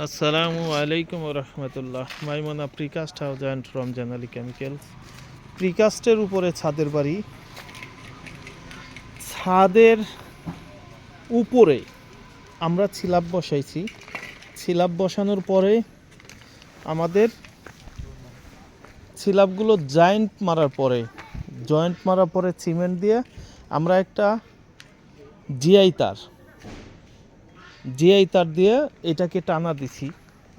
আসসালামু আলাইকুম রহমতুল্লাহ। Maimuna precast house and Ramzan Ali chemicals প্রিকাস্টের উপরে ছাদের বাড়ি। ছাদের উপরে আমরা ছিলাপ বসাইছি। ছিলাপ বসানোর পরে আমাদের ছিলাপগুলো জয়েন্ট মারার পরে জয়েন্ট মারার পরে সিমেন্ট দিয়ে আমরা একটা জিআই তার জিআই তার দিয়ে এটাকে টানা দিছি,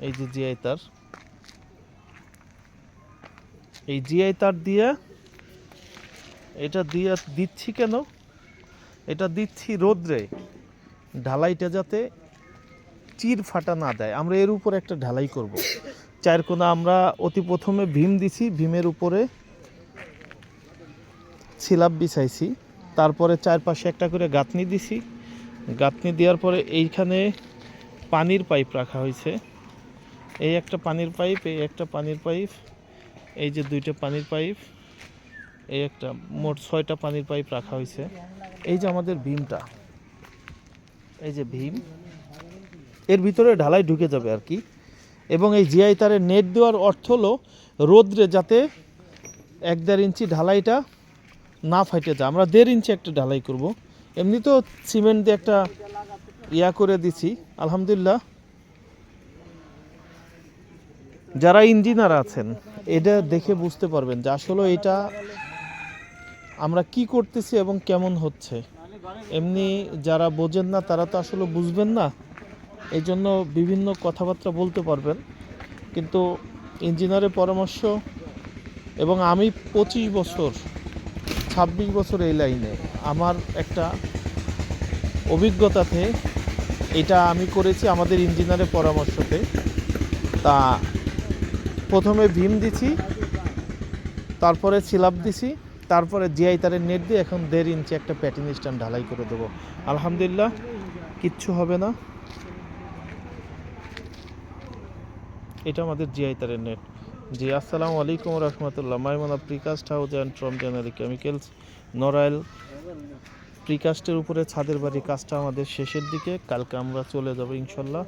এই যে জিআই তার। এই জিআই তার দিয়ে এটা দিয়ে দিচ্ছি কেন? এটা দিচ্ছি রোদ্রে ঢালাইটা যাতে চির ফাটা না দেয়। আমরা এর উপরে একটা ঢালাই করব। চার কোনা আমরা অতি প্রথমে ভীম দিছি, ভীমের উপরে সিলাপ বিছাইছি। তারপরে চারপাশে একটা করে গাঁথনি দিছি। গাঁথনি দেওয়ার পরে এইখানে পানির পাইপ রাখা হয়েছে। এই একটা পানির পাইপ, এই একটা পানির পাইপ, এই যে দুইটা পানির পাইপ, এই একটা, মোট ছয়টা পানির পাইপ রাখা হয়েছে। এই যে আমাদের ভীমটা, এই যে ভীম, এর ভিতরে ঢালাই ঢুকে যাবে আর কি। এবং এই জিআই তারের নেট দেওয়ার অর্থ হলো রোদ্রে যাতে এক দেড় ইঞ্চি ঢালাইটা না ফাইটে যায়। আমরা দেড় ইঞ্চি একটা ঢালাই করব। এমনি তো সিমেন্ট দিয়ে একটা ইয়া করে দিছি, আলহামদুলিল্লাহ। যারা ইঞ্জিনিয়ার আছেন, এটা দেখে বুঝতে পারবেন যে আসলে এটা আমরা কি করতেছি এবং কেমন হচ্ছে। এমনি যারা বোঝেন না, তারা তো আসলে বুঝবেন না এই জন্য বিভিন্ন কথাবার্তা বলতে পারবেন। কিন্তু ইঞ্জিনিয়ারের পরামর্শ এবং আমি পঁচিশ বছর ছাব্বিশ বছর এই লাইনে। আমার একটা অভিজ্ঞতাতে এটা আমি করেছি আমাদের ইঞ্জিনিয়ারের পরামর্শতে। তা প্রথমে ভীম দিছি, তারপরে সিলাপ দিছি, তারপরে জিআই তারের নেট দিয়ে এখন দেড় ইঞ্চি একটা প্যাটিন স্ট্যান্ড ঢালাই করে দেবো। আলহামদুলিল্লাহ, কিচ্ছু হবে না। এটা আমাদের জিআই তারের নেট। জি, আসসালামু আলাইকুম রহমতুল্লাহ। Maimuna precast house and from জেনারি chemicals Narail প্রিকাস্টের উপরে ছাদের বাড়ি কাজটা আমাদের শেষের দিকে। কালকে আমরা চলে যাব ইনশাল্লাহ।